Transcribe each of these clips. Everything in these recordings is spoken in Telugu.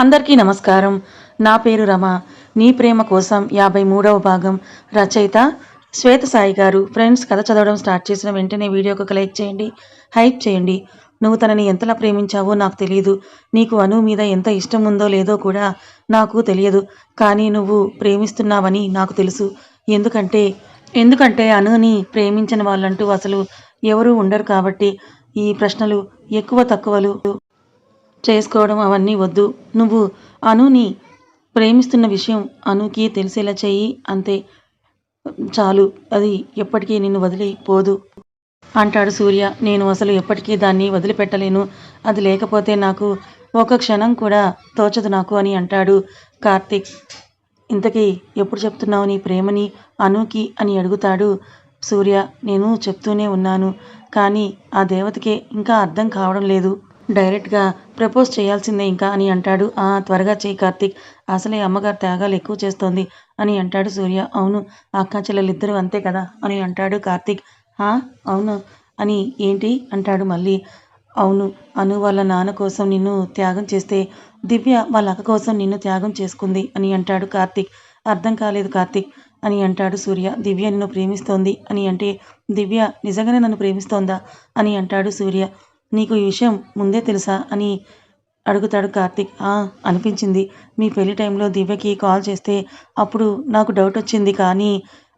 అందరికీ నమస్కారం. నా పేరు రమ. నీ ప్రేమ కోసం యాభై మూడవ భాగం రచయిత శ్వేత సాయి గారు. ఫ్రెండ్స్ కథ చదవడం స్టార్ట్ చేసిన వెంటనే వీడియోకి ఒక లైక్ చేయండి హైప్ చేయండి. నువ్వు తనని ఎంతలా ప్రేమించావో నాకు తెలియదు నీకు అను మీద ఎంత ఇష్టం ఉందో లేదో కూడా నాకు తెలియదు. కానీ నువ్వు ప్రేమిస్తున్నావని నాకు తెలుసు. ఎందుకంటే ఎందుకంటే అనుని ప్రేమించిన వాళ్ళంటూ అసలు ఎవరూ ఉండరు కాబట్టి ఈ ప్రశ్నలు ఎక్కువ తక్కువలు చేసుకోవడం అవన్నీ వద్దు. నువ్వు అనుని ప్రేమిస్తున్న విషయం అనుకి తెలిసేలా చెయ్యి అంతే. చాలు. అది ఎప్పటికీ నిన్ను వదిలిపోదు. అంటాడు సూర్య. నేను అసలు ఎప్పటికీ దాన్ని వదిలిపెట్టలేను. అది లేకపోతే నాకు ఒక క్షణం కూడా తోచదు నాకు అని అంటాడు కార్తీక్. ఇంతకీ ఎప్పుడు చెప్తున్నావు నీ ప్రేమని అనుకి అని అడుగుతాడు సూర్య. నేను చెప్తూనే ఉన్నాను. కానీ ఆ దేవతకే ఇంకా అర్థం కావడం లేదు. డైరెక్ట్గా ప్రపోజ్ చేయాల్సిందే ఇంకా అని అంటాడు. ఆ త్వరగా చేయి కార్తీక్. అసలే అమ్మగారు త్యాగాలు ఎక్కువ చేస్తోంది అని అంటాడు సూర్య. అవును అక్క చెల్లెలిద్దరూ అంతే కదా అని అంటాడు కార్తీక్. ఆ అవును అని ఏంటి అంటాడు మళ్ళీ. అవును అను వాళ్ళ నాన్న కోసం నిన్ను త్యాగం చేస్తే దివ్య వాళ్ళ అక్క కోసం నిన్ను త్యాగం చేసుకుంది అని అంటాడు కార్తీక్. అర్థం కాలేదు కార్తీక్ అని అంటాడు సూర్య. దివ్య నిన్ను ప్రేమిస్తోంది అని అంటే దివ్య నిజంగానే నన్ను ప్రేమిస్తోందా అని అంటాడు సూర్య. నీకు ఈ విషయం ముందే తెలుసా అని అడుగుతాడు కార్తీక్. ఆ అనిపించింది. మీ పెళ్ళి టైంలో దివ్యకి కాల్ చేస్తే అప్పుడు నాకు డౌట్ వచ్చింది కానీ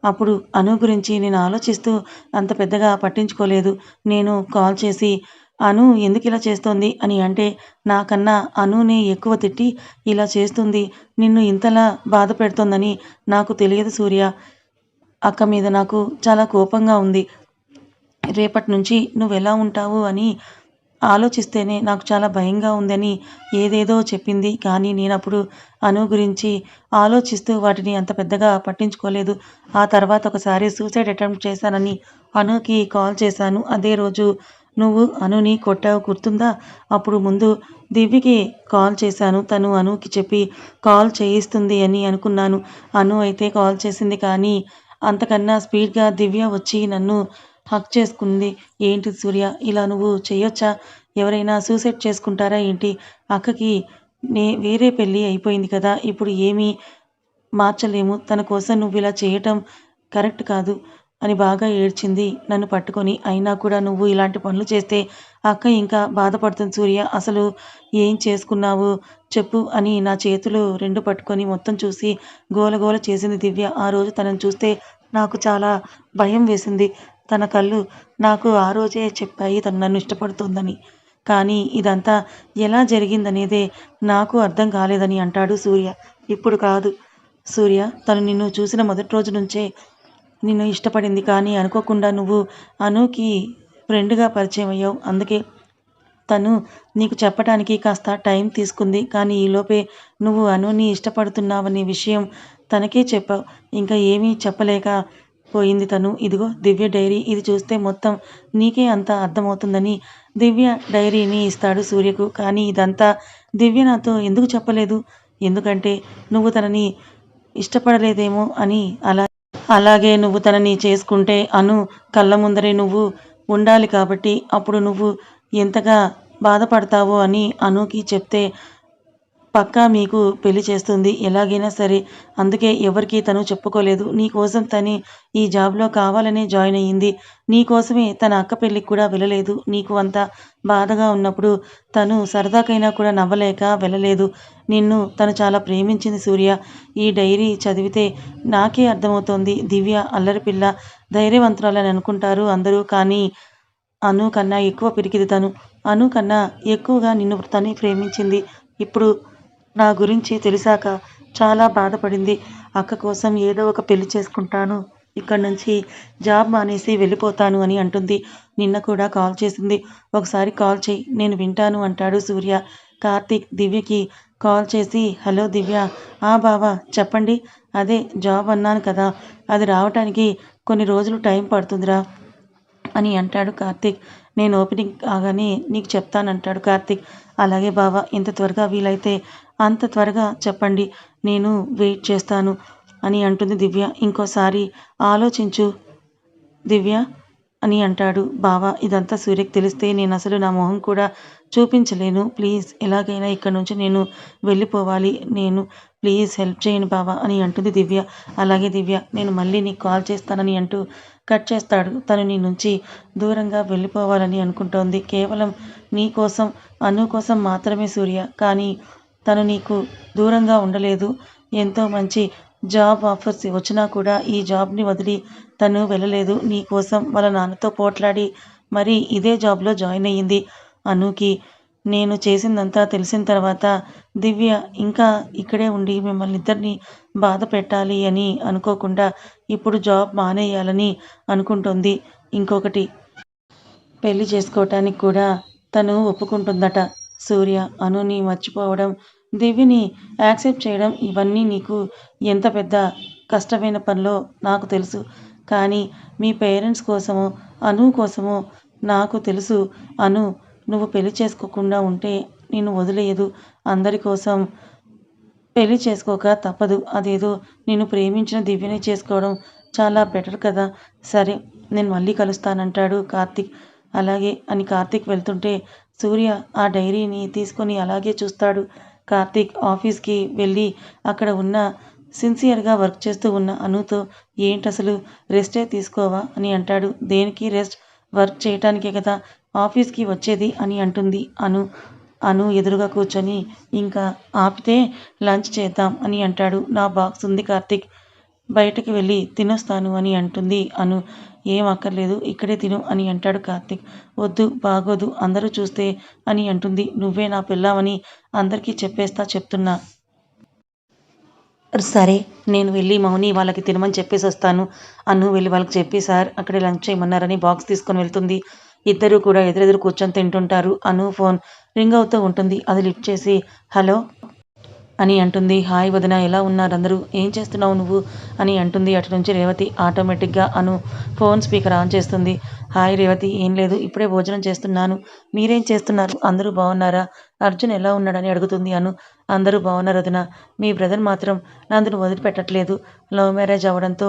అప్పుడు అను గురించి నేను ఆలోచిస్తూ అంత పెద్దగా పట్టించుకోలేదు. నేను కాల్ చేసి అను ఎందుకు ఇలా చేస్తోంది అని అంటే నాకన్నా అనుని ఎక్కువ తిట్టి ఇలా చేస్తుంది. నిన్ను ఇంతలా బాధ పెడుతోందని నాకు తెలియదు సూర్య. అక్క మీద నాకు చాలా కోపంగా ఉంది. రేపటి నుంచి నువ్వు ఎలా ఉంటావు అని ఆలోచిస్తేనే నాకు చాలా భయంగా ఉందని ఏదేదో చెప్పింది. కానీ నేను అప్పుడు అను గురించి ఆలోచిస్తూ వాటిని అంత పెద్దగా పట్టించుకోలేదు. ఆ తర్వాత ఒకసారి సూసైడ్ అటెంప్ట్ చేశానని అనుకి కాల్ చేశాను. అదే రోజు నువ్వు అనుని కొట్టావు గుర్తుందా? అప్పుడు ముందు దివ్యకి కాల్ చేశాను. తను అనుకి చెప్పి కాల్ చేయిస్తుంది అని అనుకున్నాను. అను అయితే కాల్ చేసింది కానీ అంతకన్నా స్పీడ్గా దివ్య వచ్చి నన్ను హక్ చేసుకుంది. ఏంటి సూర్య ఇలా నువ్వు చేయొచ్చా? ఎవరైనా సూసైడ్ చేసుకుంటారా ఏంటి? అక్కకి నే వేరే పెళ్ళి అయిపోయింది కదా ఇప్పుడు ఏమీ మార్చలేము. తన కోసం నువ్వు ఇలా చేయటం కరెక్ట్ కాదు అని బాగా ఏడ్చింది నన్ను పట్టుకొని. అయినా కూడా నువ్వు ఇలాంటి పనులు చేస్తే అక్క ఇంకా బాధపడుతుంది సూర్య. అసలు ఏం చేసుకున్నావు చెప్పు అని నా చేతులు రెండు పట్టుకొని మొత్తం చూసి గోలగోల చేసింది దివ్య. ఆ రోజు తనను చూస్తే నాకు చాలా భయం వేసింది. తన కళ్ళు నాకు ఆ రోజే చెప్పాయి తను నన్ను ఇష్టపడుతోందని. కానీ ఇదంతా ఎలా జరిగిందనేదే నాకు అర్థం కాలేదని అంటాడు సూర్య. ఇప్పుడు కాదు. సూర్య తను నిన్ను చూసిన మొదటి రోజు నుంచే నిన్ను ఇష్టపడింది కానీ అనుకోకుండా నువ్వు అనుకి ఫ్రెండ్గా పరిచయం అయ్యావు. అందుకే తను నీకు చెప్పడానికి కాస్త టైం తీసుకుంది. కానీ ఈలోపే నువ్వు అనుని ఇష్టపడుతున్నావనే విషయం తనకే చెప్పావు. ఇంకా ఏమీ చెప్పలేక పోయింది తను. ఇదిగో దివ్య డైరీ ఇది చూస్తే మొత్తం నీకే అంత అర్థమవుతుందని దివ్య డైరీని ఇస్తాడు సూర్యకు. కానీ ఇదంతా దివ్య నాతో ఎందుకు చెప్పలేదు? ఎందుకంటే నువ్వు తనని ఇష్టపడలేదేమో అని అలా అలాగే నువ్వు తనని చేసుకుంటే అను కళ్ళ ముందరే నువ్వు ఉండాలి కాబట్టి అప్పుడు నువ్వు ఎంతగా బాధపడతావో అని అనుకి చెప్తే పక్కా మీకు పెళ్ళి చేస్తుంది. ఎలాగైనా సరే అందుకే ఎవరికి తను చెప్పుకోలేదు. నీకోసం తని ఈ జాబ్లో కావాలనే జాయిన్ అయ్యింది. నీ కోసమే తన అక్క పెళ్ళికి కూడా వెళ్ళలేదు. నీకు అంత బాధగా ఉన్నప్పుడు తను సరదాకైనా కూడా నవ్వలేక వెళ్ళలేదు. నిన్ను తను చాలా ప్రేమించింది సూర్య. ఈ డైరీ చదివితే నాకే అర్థమవుతోంది. దివ్య అల్లరిపిల్ల ధైర్యవంతురాలని అనుకుంటారు అందరూ కానీ అను కన్నా ఎక్కువ పిరికిది తను. అను కన్నా ఎక్కువగా నిన్ను తనే ప్రేమించింది. ఇప్పుడు నా గురించి తెలిసాక చాలా బాధపడింది. అక్క కోసం ఏదో ఒక పెళ్ళి చేసుకుంటాను. ఇక్కడి నుంచి జాబ్ మానేసి వెళ్ళిపోతాను అని అంటుంది. నిన్న కూడా కాల్ చేసింది. ఒకసారి కాల్ చేయి నేను వింటాను అంటాడు సూర్య. కార్తీక్ దివ్యకి కాల్ చేసి హలో దివ్య. ఆ బావా చెప్పండి. అదే జాబ్ అన్నాను కదా. అది రావటానికి కొన్ని రోజులు టైం పడుతుందిరా అని అంటాడు కార్తీక్. నేను ఓపెనింగ్ కాగానే నీకు చెప్తానంటాడు కార్తీక్. అలాగే బావా ఇంత త్వరగా వీలైతే అంత త్వరగా చెప్పండి నేను వెయిట్ చేస్తాను అని అంటుంది దివ్య. ఇంకోసారి ఆలోచించు దివ్య అని అంటాడు బావా. ఇదంతా సూర్యకి తెలిస్తే నేను అసలు నా మొహం కూడా చూపించలేను. ప్లీజ్ ఎలాగైనా ఇక్కడ నుంచి నేను వెళ్ళిపోవాలి. నేను ప్లీజ్ హెల్ప్ చేయండి బావా అని అంటుంది దివ్య. అలాగే దివ్య నేను మళ్ళీ నీకు కాల్ చేస్తానని అంటూ కట్ చేస్తాడు. తను నీ నుంచి దూరంగా వెళ్ళిపోవాలని అనుకుంటోంది. కేవలం నీ కోసం అను కోసం మాత్రమే సూర్య. కానీ తను నీకు దూరంగా ఉండలేదు. ఎంతో మంచి జాబ్ ఆఫర్స్ వచ్చినా కూడా ఈ జాబ్ని వదిలి తను వెళ్ళలేదు. నీ కోసం వాళ్ళ నాన్నతో పోట్లాడి మరి ఇదే జాబ్లో జాయిన్ అయ్యింది. అనుకి నేను చేసిందంతా తెలిసిన తర్వాత దివ్య ఇంకా ఇక్కడే ఉండి మిమ్మల్ని ఇద్దరిని బాధ పెట్టాలి అని అనుకోకుండా ఇప్పుడు జాబ్ మానేయాలని అనుకుంటుంది. ఇంకొకటి పెళ్ళి చేసుకోవటానికి కూడా తను ఒప్పుకుంటుందట. సూర్య అనుని మర్చిపోవడం దివ్యని యాక్సెప్ట్ చేయడం ఇవన్నీ నీకు ఎంత పెద్ద కష్టమైన పనిలో నాకు తెలుసు. కానీ మీ పేరెంట్స్ కోసమో అను కోసమో నాకు తెలుసు. అను నువ్వు పెళ్ళి చేసుకోకుండా ఉంటే నేను వదిలేయదు. అందరి కోసం పెళ్ళి చేసుకోక తప్పదు. అదేదో నేను ప్రేమించిన దివ్యని చేసుకోవడం చాలా బెటర్ కదా. సరే నేను మళ్ళీ కలుస్తానంటాడు కార్తిక్. అలాగే అని కార్తిక్ వెళ్తుంటే సూర్య ఆ డైరీని తీసుకొని అలాగే చూస్తాడు. కార్తిక్ ఆఫీస్కి వెళ్ళి అక్కడ ఉన్న సిన్సియర్గా వర్క్ చేస్తూ ఉన్న అనుతో ఏంటి అసలు రెస్టే తీసుకోవా? అని అంటాడు. దేనికి రెస్ట్? వర్క్ చేయటానికే కదా ఆఫీస్కి వచ్చేది అని అంటుంది అను. అను ఎదురుగా కూర్చొని ఇంకా ఆపితే లంచ్ చేద్దాం అని అంటాడు. నా బాక్స్ ఉంది కార్తిక్ బయటకు వెళ్ళి తినొస్తాను అని అంటుంది అను. ఏం అక్కర్లేదు ఇక్కడే తిను అని అంటాడు కార్తిక్. వద్దు బాగోదు అందరూ చూస్తే అని అంటుంది. నువ్వే నా పిల్లవని అందరికీ చెప్పేస్తా చెప్తున్నా. సరే నేను వెళ్ళి మౌని వాళ్ళకి తినమని చెప్పేసి వస్తాను అను వెళ్ళి వాళ్ళకి చెప్పి సార్ అక్కడే లంచ్ చేయమన్నారని బాక్స్ తీసుకొని వెళ్తుంది. ఇద్దరు కూడా ఎదురెదురు కూర్చొని తింటుంటారు. అను ఫోన్ రింగ్ అవుతూ ఉంటుంది. అది లిఫ్ట్ చేసి హలో అని అంటుంది. హాయ్ వదిన ఎలా ఉన్నారు? అందరూ ఏం చేస్తున్నావు నువ్వు? అని అంటుంది. అటు నుంచి రేవతి ఆటోమేటిక్గా అను ఫోన్ స్పీకర్ ఆన్ చేస్తుంది. హాయ్ రేవతి ఏం లేదు. ఇప్పుడే భోజనం చేస్తున్నాను. మీరేం చేస్తున్నారు? అందరూ బాగున్నారా? అర్జున్ ఎలా ఉన్నాడని అడుగుతుంది అను. అందరూ బాగున్నారు వదిన మీ బ్రదర్ మాత్రం నందును వదిలిపెట్టట్లేదు. లవ్ మ్యారేజ్ అవ్వడంతో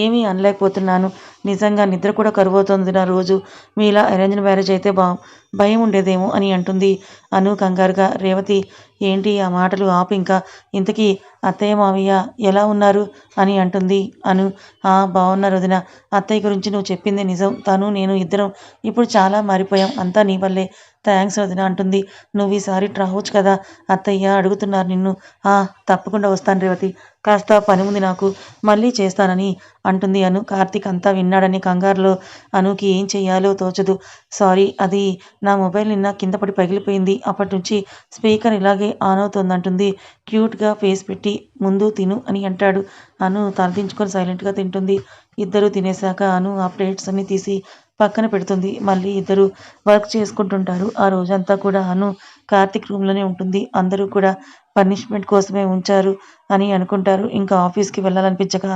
ఏమీ అనలేకపోతున్నాను. నిజంగా నిద్ర కూడా కరువవుతుంది నా రోజు. మీలా అరేంజ్డ్ మ్యారేజ్ అయితే బా భయం ఉండేదేమో అని అంటుంది అను కంగారుగా. రేవతి ఏంటి ఆ మాటలు ఆపు ఇంకా. ఇంతకీ అత్తయ్య మావయ్య ఎలా ఉన్నారు? అని అంటుంది అను. ఆ బాగున్నారు వదిన అత్తయ్య గురించి నువ్వు చెప్పింది నిజం. తను నేను ఇద్దరం ఇప్పుడు చాలా మారిపోయాం. అంతా నీ వల్లే. థ్యాంక్స్ వదిన అంటుంది. నువ్వు ఈసారి రావచ్చు కదా? అత్తయ్య అడుగుతున్నారు నిన్ను. ఆ తప్పకుండా వస్తాను రేవతి. కాస్త పని ఉంది నాకు. మళ్ళీ చేస్తానని అంటుంది అను. కార్తీక్ అంతా విన్నాడని కంగారులో అనుకి ఏం చెయ్యాలో తోచదు. సారీ అది నా మొబైల్ నిన్న కింద పడి పగిలిపోయింది. అప్పటి నుంచి స్పీకర్ ఇలాగే ఆన్ అవుతుందంటుంది. క్యూట్గా ఫేస్ పెట్టి ముందు తిను అని అంటాడు. అను తలదించుకొని సైలెంట్గా తింటుంది. ఇద్దరు తినేశాక అను ఆ ప్లేట్స్ అన్ని తీసి పక్కన పెడుతుంది. మళ్ళీ ఇద్దరు వర్క్ చేసుకుంటుంటారు. ఆ రోజంతా కూడా అను కార్తిక్ రూమ్లోనే ఉంటుంది. అందరూ కూడా పనిష్మెంట్ కోసమే ఉంచారు అని అనుకుంటారు. ఇంకా ఆఫీస్కి వెళ్ళాలనిపించక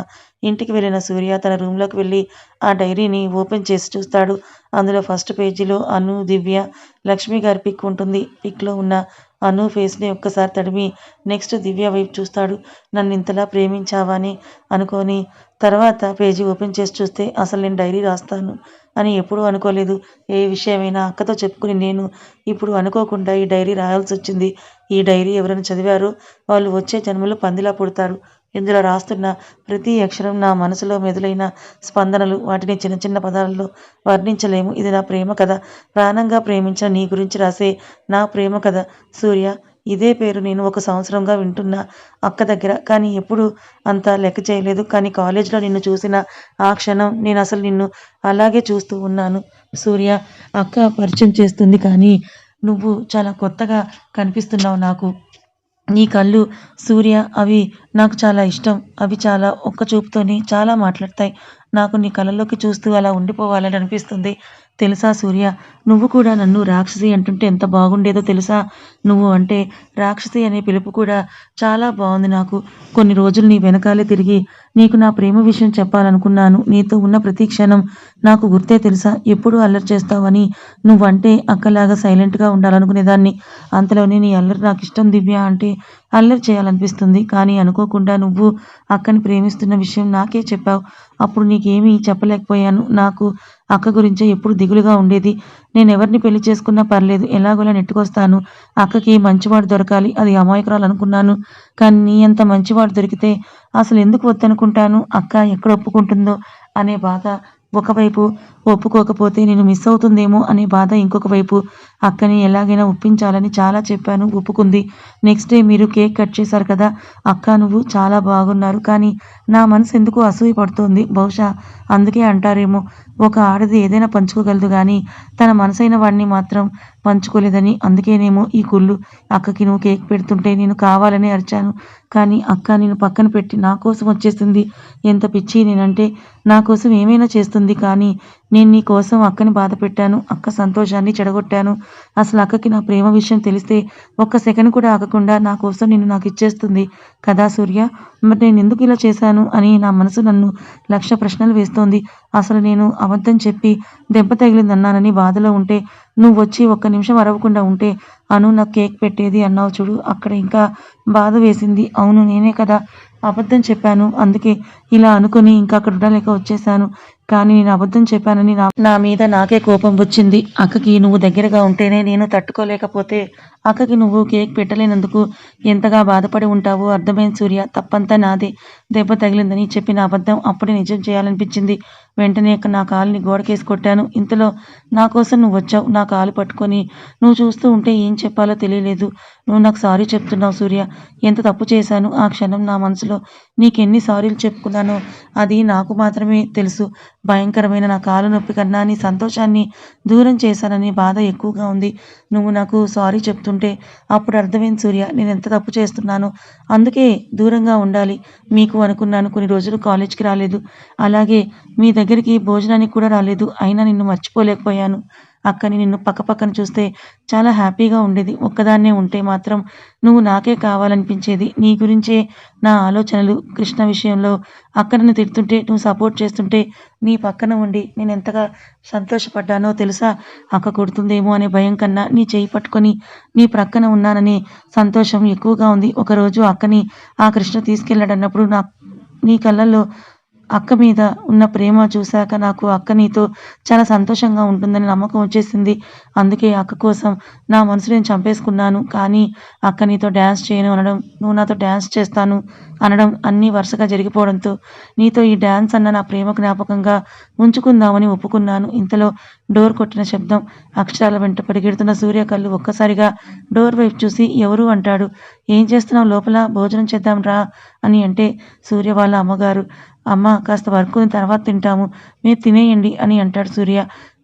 ఇంటికి వెళ్ళిన సూర్య తన రూమ్లోకి వెళ్ళి ఆ డైరీని ఓపెన్ చేసి చూస్తాడు. అందులో ఫస్ట్ పేజీలో అను దివ్య లక్ష్మి గారి పిక్ ఉంటుంది. పిక్లో ఉన్న అను ఫేస్ని ఒక్కసారి తడిమి నెక్స్ట్ దివ్య వైపు చూస్తాడు. నన్ను ఇంతలా ప్రేమించావా అని అనుకొని తర్వాత పేజీ ఓపెన్ చేసి చూస్తే అసలు నేను డైరీ రాస్తాను. అని ఎప్పుడూ అనుకోలేదు. ఏ విషయమైనా అక్కతో చెప్పుకుని నేను ఇప్పుడు అనుకోకుండా ఈ డైరీ రాయాల్సి వచ్చింది. ఈ డైరీ ఎవరైనా చదివారో వాళ్ళు వచ్చే జన్మలో పందిలా పుడతారు. ఇందులో రాస్తున్న ప్రతి అక్షరం నా మనసులో మెదులైన స్పందనలు వాటిని చిన్న చిన్న పదాలలో వర్ణించలేము. ఇది నా ప్రేమ కథ. ప్రాణంగా ప్రేమించిన నీ గురించి రాసే నా ప్రేమ కథ. సూర్య ఇదే పేరు నేను ఒక సంవత్సరంగా వింటున్నా అక్క దగ్గర. కానీ ఎప్పుడు అంత లెక్క చేయలేదు. కానీ కాలేజ్లో నిన్ను చూసిన ఆ క్షణం నేను అసలు నిన్ను అలాగే చూస్తూ ఉన్నాను. సూర్య అక్క పరిచయం చేస్తుంది కానీ నువ్వు చాలా కొత్తగా కనిపిస్తున్నావు నాకు. నీ కళ్ళు సూర్య అవి నాకు చాలా ఇష్టం. అవి చాలా ఒక్క చూపుతోనే చాలా మాట్లాడతాయి. నాకు నీ కళ్ళలోకి చూస్తూ అలా ఉండిపోవాలని అనిపిస్తుంది. తెలుసా సూర్య? నువ్వు కూడా నన్ను రాక్షసి అంటుంటే ఎంత బాగుండేదో తెలుసా? నువ్వు అంటే రాక్షసి అనే పిలుపు కూడా చాలా బాగుంది నాకు. కొన్ని రోజులు నీ వెనకాలే తిరిగి నీకు నా ప్రేమ విషయం చెప్పాలనుకున్నాను. నీతో ఉన్న ప్రతి క్షణం నాకు గుర్తే తెలుసా? ఎప్పుడు అల్లరి చేస్తావని? నువ్వంటే అక్కలాగా సైలెంట్గా ఉండాలనుకునేదాన్ని. అంతలోనే నీ అల్లరి నాకు ఇష్టం దివ్య అంటే అల్లరి చేయాలనిపిస్తుంది. కానీ అనుకోకుండా నువ్వు అక్కని ప్రేమిస్తున్న విషయం నాకే చెప్పావు. అప్పుడు నీకేమీ చెప్పలేకపోయాను. నాకు అక్క గురించే ఎప్పుడు దిగులుగా ఉండేది. నేను ఎవరిని పెళ్ళి చేసుకున్నా పర్లేదు ఎలాగోలా నెట్టుకొస్తాను. అక్కకి మంచివాడు దొరకాలి అది అమాయకురాలు అనుకున్నాను కానీ నీ అంత మంచివాడు దొరికితే అసలు ఎందుకు వద్దనుకుంటాను? అక్క ఎక్కడ ఒప్పుకుంటుందో? అనే బాధ ఒకవైపు ఒప్పుకోకపోతే నేను మిస్ అవుతుందేమో అనే బాధ ఇంకొక వైపు అక్కని ఎలాగైనా ఒప్పించాలని చాలా చెప్పాను ఒప్పుకుంది. నెక్స్ట్ డే మీరు కేక్ కట్ చేశారు కదా అక్క నువ్వు చాలా బాగున్నారు. కానీ నా మనసు ఎందుకు అసూయ పడుతోంది? బహుశా అందుకే అంటారేమో. ఒక ఆడది ఏదైనా పంచుకోగలదు కానీ తన మనసైన వాడిని మాత్రం పంచుకోలేదని అందుకేనేమో ఈ కుళ్ళు. అక్కకి నువ్వు కేక్ పెడుతుంటే నేను కావాలని అరిచాను. కానీ అక్క నేను పక్కన పెట్టి నా కోసం వచ్చేస్తుంది. ఎంత పిచ్చి నేనంటే నా కోసం ఏమైనా చేస్తుంది కానీ నేను నీ కోసం అక్కని బాధ పెట్టాను అక్క సంతోషాన్ని చెడగొట్టాను. అసలు అక్కకి నా ప్రేమ విషయం తెలిస్తే ఒక్క సెకండ్ కూడా ఆగకుండా నా కోసం నిన్ను నాకు ఇచ్చేస్తుంది కదా సూర్య? మరి నేను ఎందుకు ఇలా చేశాను అని నా మనసు నన్ను లక్ష ప్రశ్నలు వేస్తోంది. అసలు నేను అబద్ధం చెప్పి దెబ్బ తగిలిందన్నానని బాధలో ఉంటే నువ్వు వచ్చి ఒక్క నిమిషం అరవకుండా ఉంటే అను నాకు కేక్ పెట్టేది అన్నావు చూడు అక్కడ ఇంకా బాధ వేసింది. అవును నేనే కదా అబద్ధం చెప్పాను. అందుకే ఇలా అనుకుని ఇంకా అక్కడ ఉండలేక వచ్చేసాను కానీ నేను అబద్ధం చెప్పానని నా నా మీద నాకే కోపం వచ్చింది. అక్కకి నువ్వు దగ్గరగా ఉంటేనే నేను తట్టుకోలేకపోతే అక్కకి నువ్వు కేక్ పెట్టలేనందుకు ఎంతగా బాధపడి ఉంటావో అర్థమైంది సూర్య. తప్పంతా నాదే. దెబ్బ తగిలిందని చెప్పిన అబద్ధం అప్పుడే నిజం చేయాలనిపించింది. వెంటనే నా కాలుని గోడకేసి కొట్టాను. ఇంతలో నా కోసం నువ్వు వచ్చావు. నా కాలు పట్టుకొని నువ్వు చూస్తూ ఉంటే ఏం చెప్పాలో తెలియలేదు. నువ్వు నాకు సారీ చెప్తున్నావు సూర్య. ఎంత తప్పు చేశాను ఆ క్షణం నా మనసులో. నీకెన్ని సారీలు చెప్పుకున్నానో అది నాకు మాత్రమే తెలుసు. భయంకరమైన నా కాలు నొప్పి కన్నా నీ సంతోషాన్ని దూరం చేశానని బాధ ఎక్కువగా ఉంది. నువ్వు నాకు సారీ చెప్తుంటే అప్పుడు అర్థమైంది సూర్య నేను ఎంత తప్పు చేస్తున్నాను. అందుకే దూరంగా ఉండాలి. మీకు అనుకున్నాను కొన్ని రోజులు కాలేజ్కి రాలేదు. అలాగే మీ దగ్గరికి భోజనానికి కూడా రాలేదు. అయినా నిన్ను మర్చిపోలేకపోయాను. అక్కని నిన్ను పక్కపక్కన చూస్తే చాలా హ్యాపీగా ఉండేది. ఒక్కదాన్నే ఉంటే మాత్రం నువ్వు నాకే కావాలనిపించేది. నీ గురించే నా ఆలోచనలు కృష్ణ విషయంలో అక్కడను తిడుతుంటే నువ్వు సపోర్ట్ చేస్తుంటే నీ పక్కన ఉండి నేను ఎంతగా సంతోషపడ్డానో తెలుసా? అక్క కొడుతుందేమో అనే భయం కన్నా నీ చేయి పట్టుకొని నీ ప్రక్కన ఉన్నాననే సంతోషం ఎక్కువగా ఉంది. ఒకరోజు అక్కని ఆ కృష్ణ తీసుకెళ్ళాడన్నప్పుడు నా నీ కళ్ళల్లో అక్క మీద ఉన్న ప్రేమ చూశాక నాకు అక్క నీతో చాలా సంతోషంగా ఉంటుందని నమ్మకం వచ్చేసింది. అందుకే అక్క కోసం నా మనసు నేను చంపేసుకున్నాను. కానీ అక్క నీతో డ్యాన్స్ చేయను అనడం నువ్వు నాతో డ్యాన్స్ చేస్తాను అనడం అన్నీ వరుసగా జరిగిపోవడంతో నీతో ఈ డ్యాన్స్ అన్న నా ప్రేమ జ్ఞాపకంగా ఉంచుకుందామని ఒప్పుకున్నాను. ఇంతలో డోర్ కొట్టిన శబ్దం అక్షరాల వెంట పరిగెడుతున్న సూర్య కళ్ళు ఒక్కసారిగా డోర్ వైపు చూసి ఎవరు అంటాడు. ఏం చేస్తున్నావు లోపల? భోజనం చేద్దాం రా అని అంటే సూర్య వాళ్ళ అమ్మగారు. అమ్మ కాస్త వర్క్ తర్వాత తింటాము. మీరు తినేయండి అని అంటాడు సూర్య.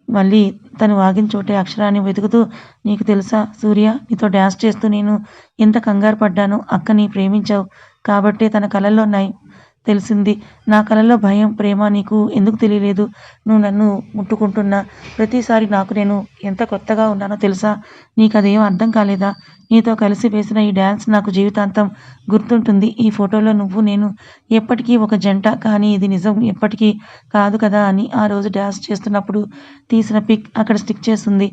మళ్ళీ తను వాగిన చోటే అక్షరాన్ని వెతుకుతూ నీకు తెలుసా సూర్య నీతో డ్యాన్స్ చేస్తూ నేను ఎంత కంగారు పడ్డాను అక్కని ప్రేమించావు. కాబట్టే తన కళల్లో ఉన్నాయి తెలిసింది. నా కలలో భయం ప్రేమ నీకు ఎందుకు తెలియలేదు? నువ్వు నన్ను ముట్టుకుంటున్నా. ప్రతిసారి నాకు నేను ఎంత కొత్తగా ఉన్నానో తెలుసా? నీకు అదేం అర్థం కాలేదా? నీతో కలిసి వేసిన ఈ డ్యాన్స్ నాకు జీవితాంతం గుర్తుంటుంది. ఈ ఫోటోలో నువ్వు నేను ఎప్పటికీ ఒక జంట కానీ ఇది నిజం ఎప్పటికీ కాదు కదా అని ఆ రోజు డ్యాన్స్ చేస్తున్నప్పుడు తీసిన పిక్ అక్కడ స్టిక్ చేస్తుంది.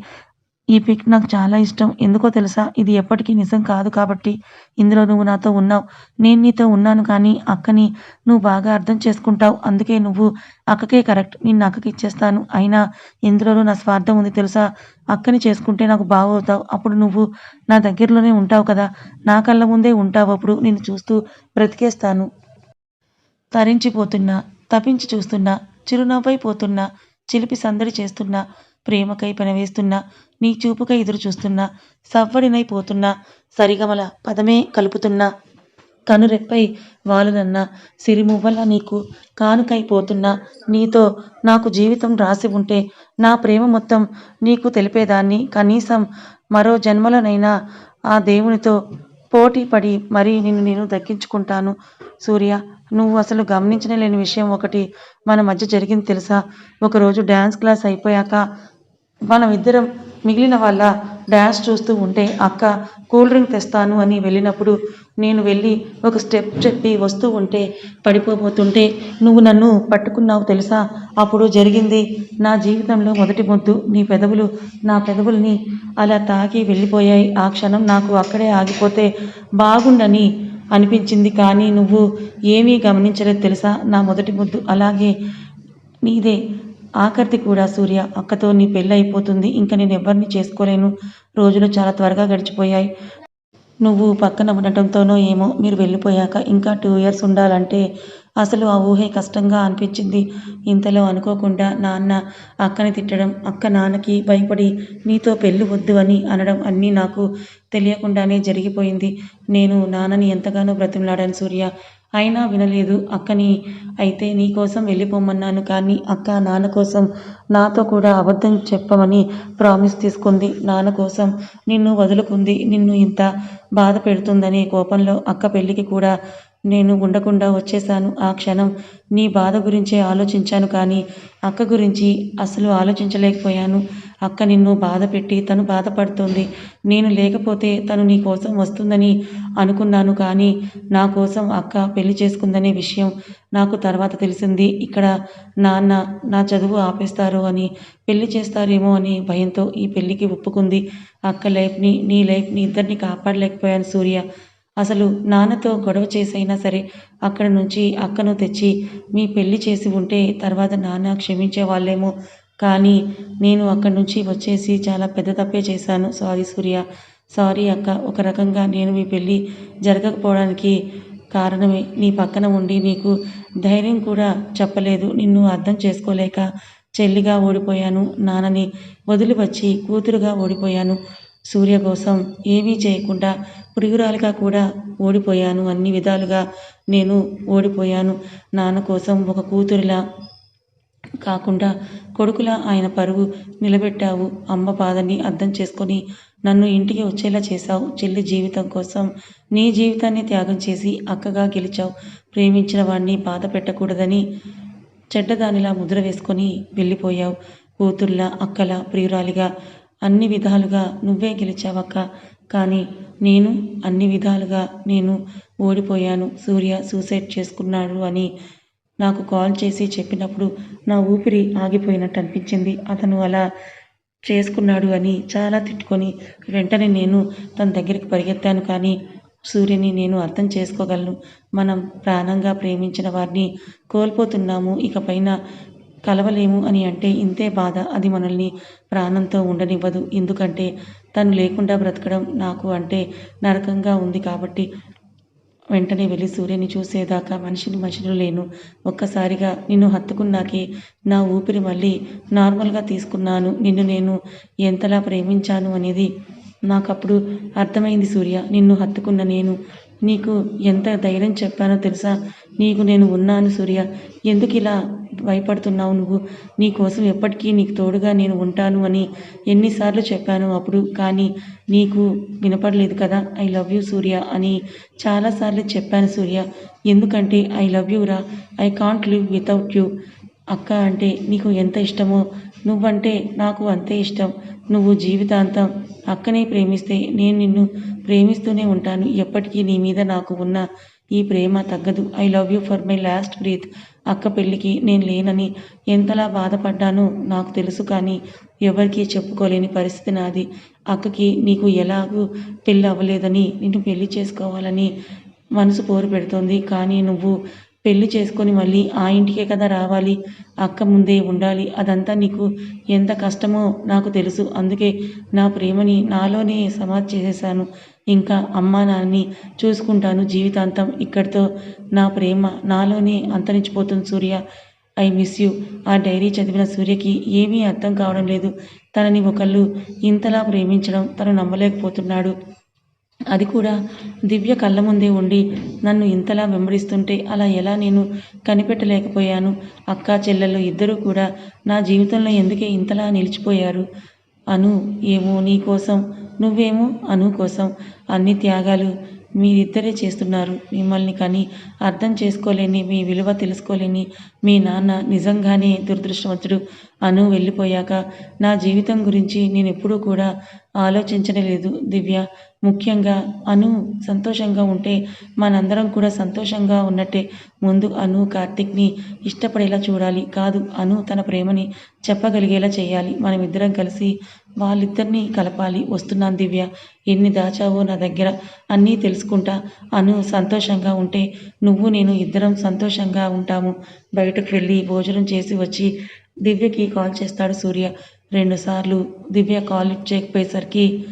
ఈ పిక్ నాకు చాలా ఇష్టం. ఎందుకో తెలుసా? ఇది ఎప్పటికీ నిజం కాదు కాబట్టి ఇందులో నువ్వు నాతో ఉన్నావు. నేను నీతో ఉన్నాను కానీ అక్కని నువ్వు బాగా అర్థం చేసుకుంటావు. అందుకే నువ్వు అక్కకే కరెక్ట్. నిన్ను అక్కకి ఇచ్చేస్తాను. అయినా ఇందులోనూ నా స్వార్థం ఉంది తెలుసా? అక్కని చేసుకుంటే నాకు బాగవుతావు అప్పుడు నువ్వు నా దగ్గరలోనే ఉంటావు కదా? నా కళ్ళ ముందే ఉంటావు అప్పుడు నిన్ను చూస్తూ బ్రతికేస్తాను. తరించిపోతున్నా తపించి చూస్తున్నా చిరునవ్వైపోతున్నా చిలిపి సందడి చేస్తున్నా ప్రేమకై పెనవేస్తున్నా నీ చూపుకై ఎదురు చూస్తున్నా సవ్వడినైపోతున్నా సరిగమల పదమే కలుపుతున్నా కనురెప్పై వాలునన్నా సిరిమువ్వల నీకు కానుకైపోతున్నా నీతో నాకు జీవితం రాసి ఉంటే నా ప్రేమ మొత్తం నీకు తెలిపేదాన్ని కనీసం మరో జన్మలోనైనా ఆ దేవునితో పోటీ పడి మరీ నిన్ను నేను దక్కించుకుంటాను. సూర్య నువ్వు అసలు గమనించలేని విషయం ఒకటి మన మధ్య జరిగింది తెలుసా? ఒకరోజు డ్యాన్స్ క్లాస్ అయిపోయాక మనం ఇద్దరం మిగిలిన వాళ్ళ డ్యాన్స్ చూస్తూ ఉంటే అక్క కూల్ డ్రింక్ తెస్తాను అని వెళ్ళినప్పుడు నేను వెళ్ళి ఒక స్టెప్ చెప్పి వస్తూ ఉంటే పడిపోబోతుంటే నువ్వు నన్ను పట్టుకున్నావు తెలుసా? అప్పుడు జరిగింది నా జీవితంలో మొదటి ముద్దు. నీ పెదవులు నా పెదవుల్ని అలా తాకి వెళ్ళిపోయాయి. ఆ క్షణం నాకు అక్కడే ఆగిపోతే బాగుండని అనిపించింది. కానీ నువ్వు ఏమీ గమనించలేదు తెలుసా? నా మొదటి ముద్దు అలాగే నీదే. ఆఖరిది కూడా సూర్య అక్కతో నీ పెళ్ళి అయిపోతుంది. ఇంకా నేను ఎవరిని చేసుకోలేను. రోజులు చాలా త్వరగా గడిచిపోయాయి. నువ్వు పక్కన ఉండటంతోనో ఏమో మీరు వెళ్ళిపోయాక ఇంకా టూ ఇయర్స్ ఉండాలంటే అసలు ఆ ఊహే కష్టంగా అనిపించింది. ఇంతలో అనుకోకుండా నాన్న అక్కని తిట్టడం అక్క నాన్నకి భయపడి నీతో పెళ్ళి వద్దు అని అనడం అన్నీ నాకు తెలియకుండానే జరిగిపోయింది. నేను నాన్నని ఎంతగానో బ్రతిమలాడాను సూర్య. అయినా వినలేదు. అక్కని అయితే నీకోసం వెళ్ళిపోమన్నాను కానీ అక్క నాన్న కోసం నాతో కూడా అబద్ధం చెప్పమని ప్రామిస్ తీసుకుంది. నాన్న కోసం నిన్ను వదులుకుంది. నిన్ను ఇంత బాధ పెడుతుందనే కోపంలో అక్క పెళ్ళికి కూడా నేను ఉండకుండా వచ్చేశాను. ఆ క్షణం నీ బాధ గురించే ఆలోచించాను కానీ అక్క గురించి అసలు ఆలోచించలేకపోయాను. అక్క నిన్ను బాధ పెట్టి తను బాధపడుతుంది. నేను లేకపోతే తను నీ కోసం వస్తుందని అనుకున్నాను కానీ నా కోసం అక్క పెళ్ళి చేసుకుందనే విషయం నాకు తర్వాత తెలిసింది. ఇక్కడ నాన్న నా చదువు ఆపేస్తారు అని పెళ్ళి చేస్తారేమో అని భయంతో ఈ పెళ్ళికి ఒప్పుకుంది. అక్క లైఫ్ని నీ లైఫ్ని ఇద్దరిని కాపాడలేకపోయాను సూర్య. అసలు నాన్నతో గొడవ చేసైనా సరే అక్కడ నుంచి అక్కను తెచ్చి మీ పెళ్ళి చేసి ఉంటే తర్వాత నాన్న క్షమించే వాళ్ళేమో. కానీ నేను అక్కడి నుంచి వచ్చేసి చాలా పెద్ద తప్పే చేశాను. సారీ సూర్య. సారీ అక్క. ఒక రకంగా నేను మీ పెళ్ళి జరగకపోవడానికి కారణమే నీ పక్కన ఉండి నీకు ధైర్యం కూడా చెప్పలేదు. నిన్ను అర్థం చేసుకోలేక చెల్లిగా ఓడిపోయాను. నాన్నని వదిలి వచ్చి కూతురుగా ఓడిపోయాను. సూర్య కోసం ఏమీ చేయకుండా ప్రియురాలిగా కూడా ఓడిపోయాను. అన్ని విధాలుగా నేను ఓడిపోయాను. నాన్న కోసం ఒక కూతురిలా కాకుండా కొడుకులా ఆయన పరువు నిలబెట్టావు. అమ్మ బాధని అర్థం చేసుకొని నన్ను ఇంటికి వచ్చేలా చేశావు. చెల్లి జీవితం కోసం నీ జీవితాన్ని త్యాగం చేసి అక్కగా గెలిచావు. ప్రేమించిన వాడిని బాధ పెట్టకూడదని చెడ్డదానిలా ముద్ర వేసుకొని వెళ్ళిపోయావు. కూతుర్లా అక్కల ప్రియురాలిగా అన్ని విధాలుగా నువ్వే గెలిచావక్క. కానీ నేను అన్ని విధాలుగా నేను ఓడిపోయాను. సూర్య సూసైడ్ చేసుకున్నాడు అని నాకు కాల్ చేసి చెప్పినప్పుడు నా ఊపిరి ఆగిపోయినట్టు అనిపించింది. అతను అలా చేసుకున్నాడు అని చాలా తిట్టుకొని వెంటనే నేను తన దగ్గరికి పరిగెత్తాను. కానీ సూర్యని నేను అర్థం చేసుకోగలను. మనం ప్రాణంగా ప్రేమించిన వారిని కోల్పోతున్నాము. ఇకపైన కలవలేము అని అంటే ఇంతే బాధ. అది మనల్ని ప్రాణంతో ఉండనివ్వదు. ఎందుకంటే తను లేకుండా బ్రతకడం నాకు అంటే నరకంగా ఉంది కాబట్టి వెంటనే వెళ్ళి సూర్యుని చూసేదాకా మనిషిని మనుషులు లేను ఒక్కసారిగా నిన్ను హత్తుకున్నాకే నా ఊపిరి మళ్ళీ నార్మల్గా తీసుకున్నాను. నిన్ను నేను ఎంతలా ప్రేమించాను అనేది నాకు అప్పుడు అర్థమైంది సూర్య. నిన్ను హత్తుకున్న నేను నీకు ఎంత ధైర్యం చెప్పానో తెలుసా? నీకు నేను ఉన్నాను సూర్య. ఎందుకు ఇలా భయపడుతున్నావు నువ్వు? నీ కోసం ఎప్పటికీ నీకు తోడుగా నేను ఉంటాను అని ఎన్నిసార్లు చెప్పాను అప్పుడు. కానీ నీకు వినపడలేదు కదా? ఐ లవ్ యూ సూర్య అని చాలాసార్లు చెప్పాను సూర్య. ఎందుకంటే ఐ లవ్ యూ రా. I can't live without you. అక్క అంటే నీకు ఎంత ఇష్టమో? నువ్వంటే నాకు అంతే ఇష్టం. నువ్వు జీవితాంతం అక్కనే ప్రేమిస్తే నేను నిన్ను ప్రేమిస్తూనే ఉంటాను. ఎప్పటికీ నీ మీద నాకు ఉన్న ఈ ప్రేమ తగ్గదు. I love you for my last breath అక్క పెళ్ళికి నేను లేనని ఎంతలా బాధపడ్డానో నాకు తెలుసు కానీ ఎవరికీ చెప్పుకోలేని పరిస్థితి నాది. అక్కకి నీకు ఎలాగూ పెళ్ళి అవ్వలేదని నిన్ను పెళ్ళి చేసుకోవాలని మనసు పోరు పెడుతోంది కానీ నువ్వు పెళ్ళి చేసుకొని మళ్ళీ ఆ ఇంటికే కదా రావాలి. అక్క ముందే ఉండాలి. అదంతా నీకు ఎంత కష్టమో నాకు తెలుసు. అందుకే నా ప్రేమని నాలోనే సమాధి చేసేసాను ఇంకా అమ్మా నాన్నని చూసుకుంటాను జీవితాంతం. ఇక్కడితో నా ప్రేమ నాలోనే అంతరించిపోతుంది సూర్య. I miss you. ఆ డైరీ చదివిన సూర్యకి ఏమీ అర్థం కావడం లేదు. తనని ఒకళ్ళు ఇంతలా ప్రేమించడం తను నమ్మలేకపోతున్నాడు. అది కూడా దివ్య కళ్ళ ముందే ఉండి నన్ను ఇంతలా వెంబడిస్తుంటే అలా ఎలా నేను కనిపెట్టలేకపోయాను? అక్క చెల్లెలు ఇద్దరూ కూడా నా జీవితంలో ఎందుకే ఇంతలా నిలిచిపోయారు? అను ఏమో నీ కోసం నువ్వేమో అను కోసం అన్ని త్యాగాలు మీరిద్దరే చేస్తున్నారు. మిమ్మల్ని కానీ అర్థం చేసుకోలేని మీ విలువ తెలుసుకోలేని మీ నాన్న నిజంగానే దురదృష్టవంతుడు. అను వెళ్ళిపోయాక నా జీవితం గురించి నేను ఎప్పుడూ కూడా ఆలోచించనే లేదు. దివ్య ముఖ్యంగా అను సంతోషంగా ఉంటే మనందరం కూడా సంతోషంగా ఉన్నట్టే. ముందు అను కార్తిక్ని ఇష్టపడేలా చూడాలి. కాదు అను తన ప్రేమని చెప్పగలిగేలా చేయాలి. మనమిద్దరం కలిసి వాళ్ళిద్దరినీ కలపాలి. వస్తున్నాను దివ్య ఎన్ని దాచావో నా దగ్గర అన్నీ తెలుసుకుంటా. అను సంతోషంగా ఉంటే నువ్వు నేను ఇద్దరం సంతోషంగా ఉంటాము. బయటకు వెళ్ళి భోజనం చేసి వచ్చి దివ్యకి కాల్ చేస్తాడు సూర్య. రెండుసార్లు దివ్య కాల్ లిఫ్ట్ చేయకపోయేసరికి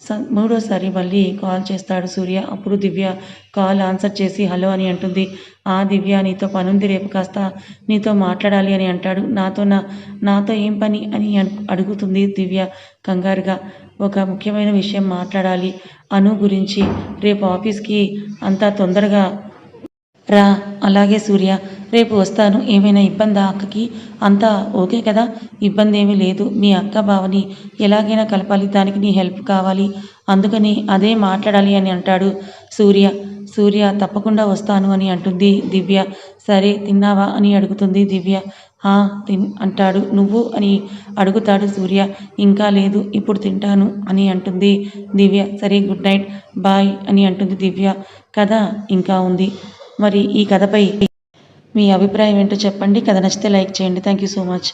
స- మూడోసారి మళ్ళీ కాల్ చేస్తాడు సూర్య. అప్పుడు దివ్య కాల్ ఆన్సర్ చేసి హలో అని అంటుంది. ఆ దివ్య నీతో పనుంది రేపు కాస్త నీతో మాట్లాడాలి అని అంటాడు. నాతో నా నాతో ఏం పని అని అడుగుతుంది దివ్య కంగారుగా. ఒక ముఖ్యమైన విషయం మాట్లాడాలి. అను గురించి రేపు ఆఫీస్కి అంతా తొందరగా రా. అలాగే సూర్య రేపు వస్తాను. ఏమైనా ఇబ్బందా అక్కకి? అంతా ఓకే కదా? ఇబ్బంది ఏమీ లేదు. మీ అక్క బావని ఎలాగైనా కలపాలి. దానికి నీ హెల్ప్ కావాలి. అందుకని అదే మాట్లాడాలి అని అంటాడు సూర్య. సూర్య తప్పకుండా వస్తాను అని అంటుంది దివ్య. సరే తిన్నావా అని అడుగుతుంది దివ్య. "హా, తిన్ అంటాడు. నువ్వు అని అడుగుతాడు సూర్య. ఇంకా లేదు ఇప్పుడు తింటాను అని అంటుంది దివ్య. సరే గుడ్ నైట్. బాయ్ అని అంటుంది దివ్య. కథ ఇంకా ఉంది. మరి ఈ కథపై మీ అభిప్రాయం ఏంటో చెప్పండి. కథ నచ్చితే లైక్ చేయండి. Thank you so much